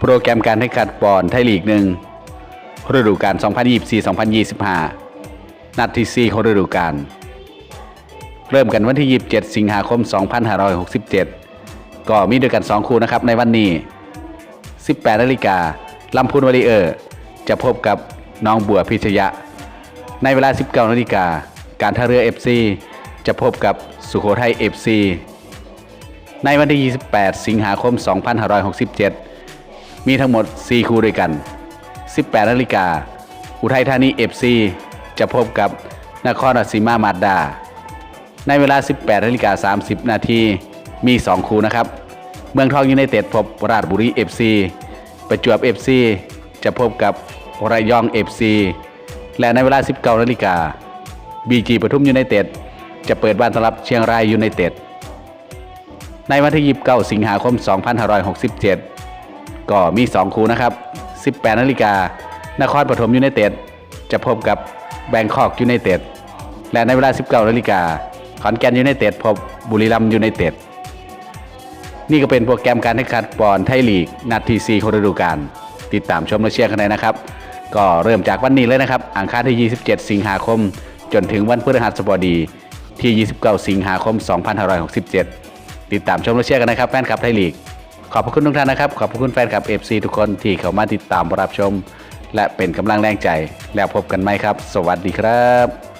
โปรแกรมการแข่งขันบอลไทยลีกหนึ่งฤดูกาล 2024-2025 นัดที่ 4 ของฤดูกาล เริ่มกันวันที่ 27 สิงหาคม 2567 ก็มีด้วยกัน 2 คู่นะครับในวันนี้ 18 นาฬิกาลำพูนวอริเออร์ จะพบกับน้องบัวพิชยะ ในเวลา 19 นาฬิกา การท่าเรือ FC จะพบกับสุโขทัย FC ในวันที่ 28 สิงหาคม 2567 มีทั้งหมด 4 คู่ด้วยกัน 18 นาฬิกา อุทัยธานี FC จะพบกับนครราชสีมามาดดา ในเวลา 18 นาฬิกา 30 นาทีมี 2 คู่นะครับ เมืองทองยูไนเต็ดพบราชบุรี FC ประจวบ FC จะพบกับระยอง FC และในเวลา 19 นาฬิกา BG ปทุมยูไนเต็ดจะเปิดบ้านต้อนรับเชียงรายยูไนเต็ดในวันที่ 29 สิงหาคม 2567 ก็มี 2 คู่นะครับ 18 นาฬิกานครปฐมยูไนเต็ดจะพบกับแบงคอกยูไนเต็ดและในเวลา 19นาฬิกาขอนแก่นยูไนเต็ดพบบุรีรัมยูไนเต็ดนี่ก็เป็นโปรแกรมการแข่งขันบอลไทยลีกนัดที่ 4 ของฤดูกาลติดตามชมและเชียร์กันได้นะครับ ก็เริ่มจากวันนี้เลยนะครับอังคารที่ 27 สิงหาคม จนถึงวันพฤหัสบดีที่ 29 สิงหาคม 2567 ติดตามชมและเชียร์กันนะครับแฟนคลับไทยลีก ขอบพระคุณทุกท่านนะครับ ขอบพระคุณแฟนคลับ FC ทุกคนที่เข้ามาติดตามรับชม และเป็นกำลังแรงใจ แล้วพบกันไหมครับ สวัสดีครับ